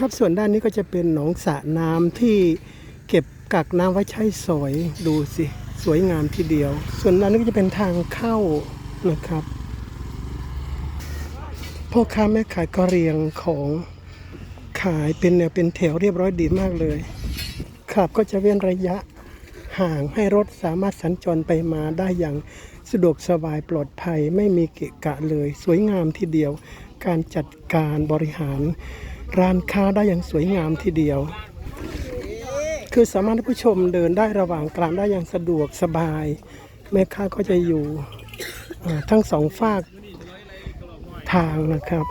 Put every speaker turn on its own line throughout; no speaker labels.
ครับส่วนด้านนี้ก็จะเป็นหนองสระน้ำที่เก็บกักน้ำไว้ใช้สอยดูสิสวยงามทีเดียว ส่วนด้านนี้ก็จะเป็นทางเข้านะครับพ่อค้าแม่ขายก็เรียงของขายเป็นแนวเป็นแถวเรียบร้อยดีมากเลยครับก็จะเว้นระยะห่างให้รถสามารถสัญจรไปมาได้อย่างสะดวกสบายปลอดภัยไม่มีเกะกะเลย สวยงามทีเดียว การจัดการบริหาร ร้านค้าได้อย่างสวยงามทีเดียว คือสามารถผู้ชมเดินได้ระหว่างกลางได้อย่างสะดวกสบาย แม่ค้าก็จะอยู่ทั้งสองฝากทางนะครับ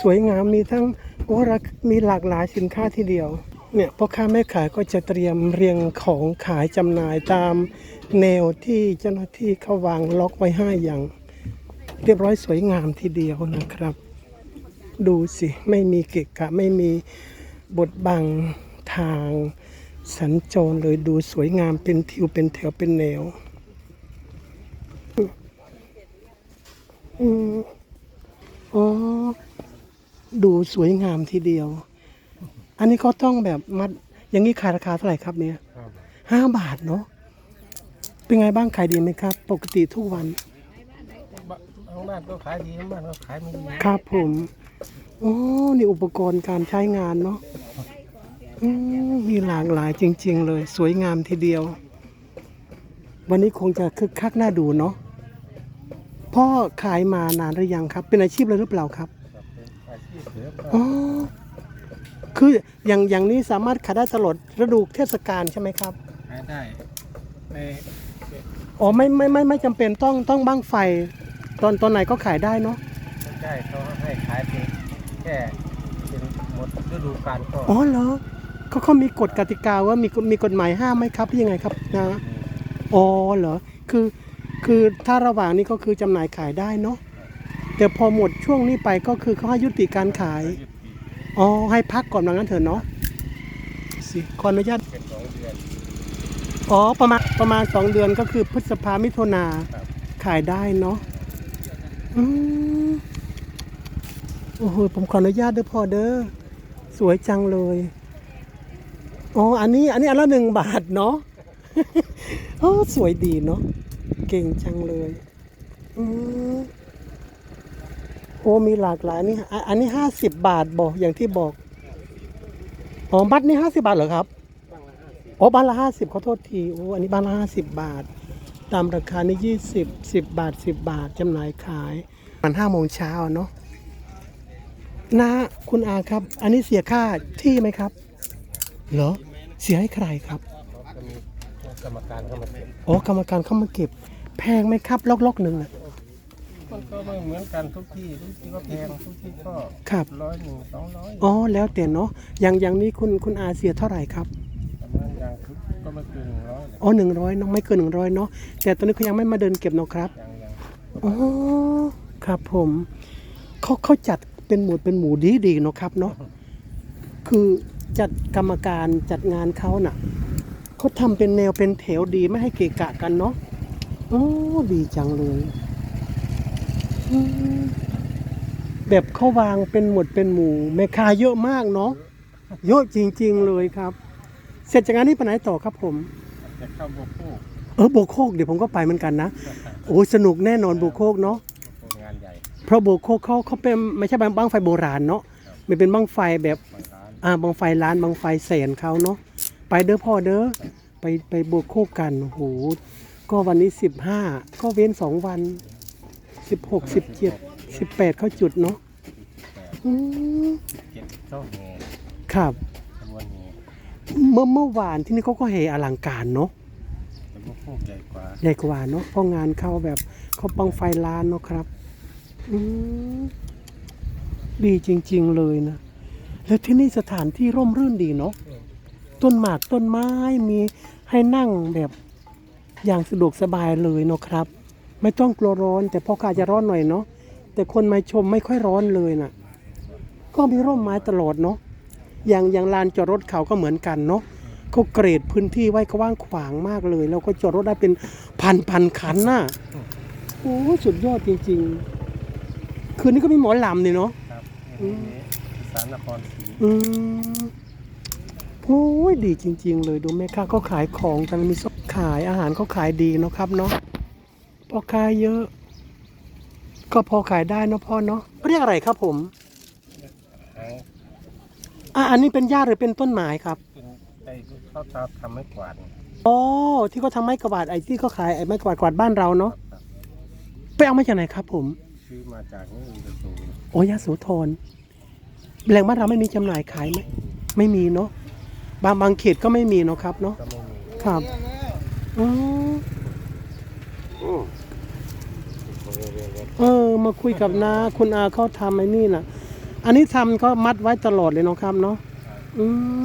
สวยงามมีทั้งโอ้รักมีหลากหลายสินค้าทีเดียวเนี่ยพ่อค้าแม่ขายก็จะเตรียมเรียงของขายจำหน่ายตามแนวที่เจ้าหน้าที่เขาวางล็อกไว้ให้อย่าง เรียบร้อยสวยงามทีเดียวนะครับ ดูสิไม่มีเกะกะไม่มีบทบังทางสัญจรเลยดูสวยงามเป็นทิวเป็นแถวเป็นแนวอืมอ๋อ ดูสวยงามทีเดียว อันนี้ก็ต้องแบบมัด อย่างนี้ขายราคาเท่าไหร่ครับเนี่ยห้าบาทเนาะ เป็นไงบ้างขายดีไหมครับ ปกติทุกวัน
ทางบ้านก็ขายดีทางบ้านก็ขายไม่ดี
ครับผมโอ้นี่อุปกรณ์การใช้งานเนาะอืมมีหลากหลายจริง ๆ เลย สวยงามทีเดียว วันนี้คงจะคึกคักน่าดูเนาะพ่อขายมานานหรือยังครับ เป็นอาชีพเลยหรือเปล่าครับ
อาชีพเหลือก็
อ๋อคืออย่างอย่างนี้สามารถขายได้ตลอดฤดูเทศกาลใช่ไหมครับ
ขายได้ใน
อ๋อไม่ไม่ไม่ไม่จำเป็นต้องต้องบ้างไฟ ตอนตอนไหนก็ขายได้เนาะ
ไม่ได้เขาให้ขายเป็นแค่เป็นหมดฤดูกาลก็
อ๋อเหรอเขาเขามีกฎกติกาว่ามีมีกฎหมายห้ามไหมครับหรือยังไงครับนะอ๋อเหรอคือคือถ้าระหว่างนี้ก็คือจำหน่ายขายได้เนาะแต่พอหมดช่วงนี้ไปก็คือเขาให้ยุติการขาย
ยุติ
อ๋อให้พักก่อนว่างั้นเถอะเนาะสิขออนุญาต
เป็นสองเดือน
อ๋อประมาณประมาณสองเดือนก็คือพฤษภามิถุนา
ครับ
ขายได้เนาะอืม โอ้โห ผมขออนุญาตเด้อพ่อเด้อ สวยจังเลย อ๋อ อันนี้ อันนี้อันละหนึ่งบาทเนาะโอ้สวยดีเนาะ เก่งจังเลยอืมโอ้มีหลากหลายนี่ อันนี้ห้าสิบบาทบอกอย่างที่บอก อ๋อ บัตรนี่ห้าสิบาทเหรอครับ อ๋อ บ้านละห้าสิบขอโทษที โอ้ อันนี้บ้านละห้าสิบบาท ตามราคานี่ยี่สิบสิบบาทสิบบาทจำหน่ายขายมันห้าโมงเช้าเนาะนะคุณอาครับ อันนี้เสียค่าที่ไหมครับ เหรอ เสียให้ใครครับ
เขาก็มีกรรมการเข้ามาเก็บ
อ๋อกรรมการเข้ามาเก็บ แพงไหมครับล็อกล็อกๆหนึ่งอะ
มันก็ไม่เหมือนกันทุกที่ทุกที่ก็แพงทุกที่ก็
ครับ
ร้อยหนึ่งสองร้อย
อ๋อแล้วแต่เนาะอย่างอย่างนี้คุณคุณอาเสียเท่าไหร่ครับ
กก็ไม่เกินหนึ่งร้อยเลย
อ๋อหนึ่งร้อยเนาะไม่เกินหนึ่งร้อยเนาะแต่ตอนนี้เขายังไม่มาเดินเก็บเนาะครับ
อย่างอย่าง
อ๋อครับผมเขาเขาจัดเป็นหมู่เป็นหมู่ดีดีๆเนาะครับเนาะคือจัดกรรมการจัดงานเขาน่ะเขาทำเป็นแนวเป็นแถวดีไม่ให้เกะกะกันเนาะโอ้ดีจังเลยอืมแบบเขาวางเป็นหมวดเป็นหมู่แม่ค้าเยอะมากเนาะเยอะจริง ๆ เลยครับ เสร็จจากงานนี้ไปไหนต่อครับผม
จะเข้าบกคู่
เออโบกโคกเดี๋ยวผมก็ไปเหมือนกันนะโอ้สนุกแน่นอนโบกโคกเนาะ
งานใหญ่
เพราะโบกโคกเขาเขาเป็นไม่ใช่บังไฟโบราณเนาะมันเป็นบังไฟแบบ
บางร้าน
อ่าบังไฟล้านบังไฟแสนเขาเนาะไปเด้อพ่อเด้อไปไปโบกโคกกันโอ้โหก็วันนี้สิบห้าก็เว้นสองวันสิบหกสิบเจ็ดสิบแปดเขาจุดเนาะอืม
เจ็ดเข้าแห่
ครับ
ขบวนแห่
เมื่อเมื่อวานที่นี่เขาก็เฮอลังการเนาะ
แต่บกคู่ใหญ่กว่า
ใหญ่กว่าเนาะเพราะงานเขาแบบเขาบังไฟล้านเนาะครับอืมดีจริง ๆเลยนะ แล้วที่นี่สถานที่ร่มรื่นดีเนาะต้นหมากต้นไม้มีให้นั่งแบบอย่างสะดวกสบายเลยเนาะครับ ไม่ต้องกลัวร้อน แต่พ่อค้าจะร้อนหน่อยเนาะแต่คนมาชมไม่ค่อยร้อนเลยนะก็มีร่มไม้ตลอดเนาะ อย่างอย่างลานจอดรถเขาก็เหมือนกันเนาะเขาเกรดพื้นที่ไว้กว้างขวางมากเลย แล้วก็จอดรถได้เป็นพันพันคันน่ะโอ้สุดยอดจริง ๆ คืนนี้ก็มีหมอลำเนี่ยเนาะ
ครับ
อืม
อีสานนครศรี
อืมโอ้ยดีจริง ๆ เลยดูแม่ค้าเขาขายของกันมีส้มขายอาหารเขาขายดีเนาะครับเนาะพอขายเยอะ ก็พอขายได้เนาะพ่อเนาะเรียกอะไรครับผม
หาง
อะอันนี้เป็นหญ้าหรือเป็นต้นไม้ครับ
เป็นไอ้ที่เขาทำทำให้กวาด
อ๋อที่เขาทำไม้กวาดไอ้ที่เขาขายไอ้ไม้กวาดกวาดบ้านเราเนาะไปเอามาจากไหนครับ ผม
ซื้อมาจากนี่กระสูน
โอ้ยาโสธรแหล่งบ้านเราไม่มีจำหน่ายขายไหมไม่มีเนาะบางบางเขตก็ไม่มีเนาะครับเนาะ
ก็ไม่มี
ครับอ๋อ
อืมเรียนเรียนเรียน
เออมาคุยกับนาคุณอาเขาทำไอ้นี่น่ะ อันนี้ทำก็มัดไว้ตลอดเลยเนาะครับเนาะอืม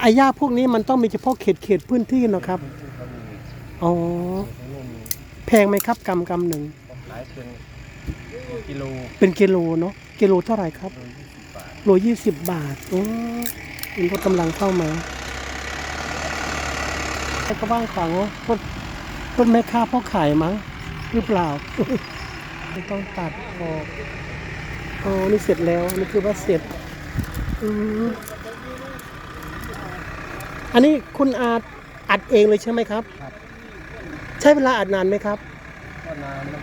ไอ้หญ้าพวกนี้มันต้องมีเฉพาะเขตเขตพื้นที่เนาะครับ
ที่เขามี
อ๋อ
ไม่มี
แพงไหมครับกำกำหนึ่ง
ผมขายเป็นกิโล
เป็นกิโลเนาะ กิโลเท่าไหร่ครับ
โลยี่สิบบาท
โลยี่สิบบาทโอ้มันก็กำลังเข้ามาแล้วก็บ้างฝังว่าต้นต้นแม่ค้าพ่อขายมั้งหรือเปล่า ไม่ต้องตัดออก อ๋อ นี่เสร็จแล้ว นี่คือว่าเสร็จ อืมอันนี้คุณอาอัดเองเลยใช่ไหมครับ
ครับ
ใช้เวลาอัดนานไหมครับ
ก็นานนะ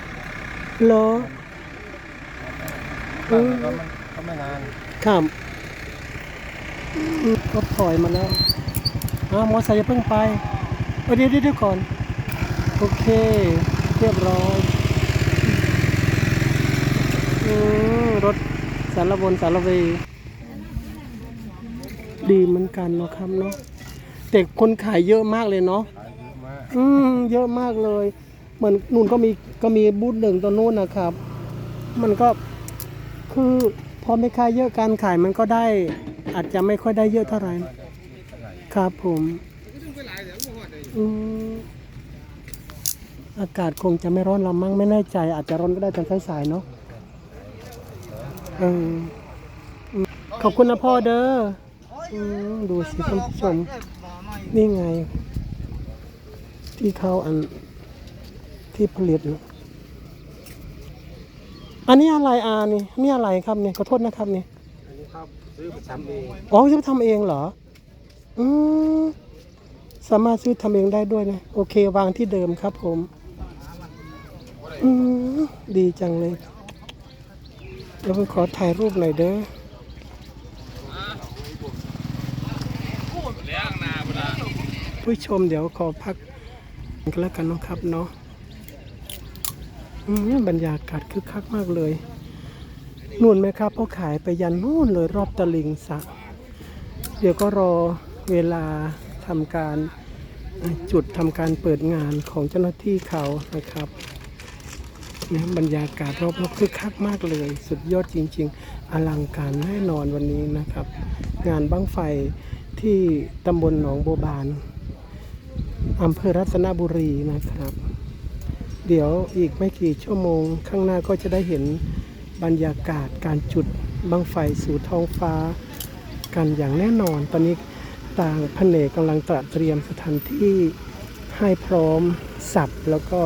เหรอ
ก็มันก็มันก็ไม่นาน
ครับอืมก็ถอยมาแล้วอ้าวมอไซค์จะเพิ่งไปเอาเดี๋ยวเดี๋ยวเดี๋ยวก่อน โอเค เรียบร้อยอืม รถสารวนสารเวดีเหมือนกันเนาะครับเนาะแต่คนขายเยอะมากเลยเนาะ
อืม
เยอะมากเลยเหมือนนู่นก็มีก็มีบูธหนึ่งตัวนู้นนะครับ มันก็คือพอไม่ขายเยอะการขายมันก็ได้ อาจจะไม่ค่อยได้เยอะเท่าไหร่
ก็ได้เท่าไหร่
ครับผมอืมอากาศคงจะไม่ร้อนเรามั้งไม่แน่ใจ อาจจะร้อนก็ได้ตอนสายๆเนาะ เอออืมขอบคุณนะพ่อเด้ออืมดูสิท่านผู้ชม นี่ไง ที่เขาอันที่ผลิตน่ะอันนี้อะไรอานี่นี่อะไรครับเนี่ยขอโทษนะครับเนี่ย
อันนี้เขาซื้อไปทำเอง
อ๋อจะทำเองเหรอ อืมสามารถซื้อทำเองได้ด้วยนะโอเค วางที่เดิมครับผม อืมดีจังเลย เดี๋ยวผมขอถ่ายรูปหน่อยเด้อผู้ชมเดี๋ยวขอพักกันแล้วกันนะครับเนาะอืมบรรยากาศคึกคักมากเลย นู่นไหมครับเขาขายไปยันนู่นเลยรอบตลิ่งสระเดี๋ยวก็รอเวลาทำการจุดทำการเปิดงานของเจ้าหน้าที่เขานะครับ นี่ยบรรยากาศรอบๆคึกคักมากเลย สุดยอดจริง ๆ อลังการแน่นอนวันนี้นะครับ งานบั้งไฟที่ตำบลหนองโบบานอำเภอรัตนบุรีนะครับ เดี๋ยวอีกไม่กี่ชั่วโมง ข้างหน้าก็จะได้เห็นบรรยากาศการจุดบั้งไฟสู่ท้องฟ้า กันอย่างแน่นอน ตอนนี้ต่างแผนกกำลังตระเตรียมสถานที่ให้พร้อมสับแล้วก็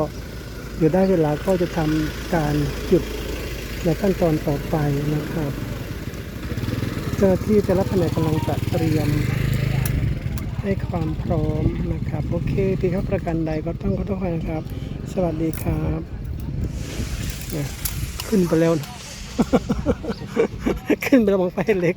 เดี๋ยวได้เวลาก็จะทำการจุดในขั้นตอนต่อไปนะครับเจ้าหน้าที่แต่ละแผนกกำลังตระเตรียมให้ความพร้อมนะครับ โอเคที่เขาประกันใดก็ต้องขอโทษนะครับ สวัสดีครับขึ้นไปแล้วนะขึ้นไปแล้วบังไฟเล็ก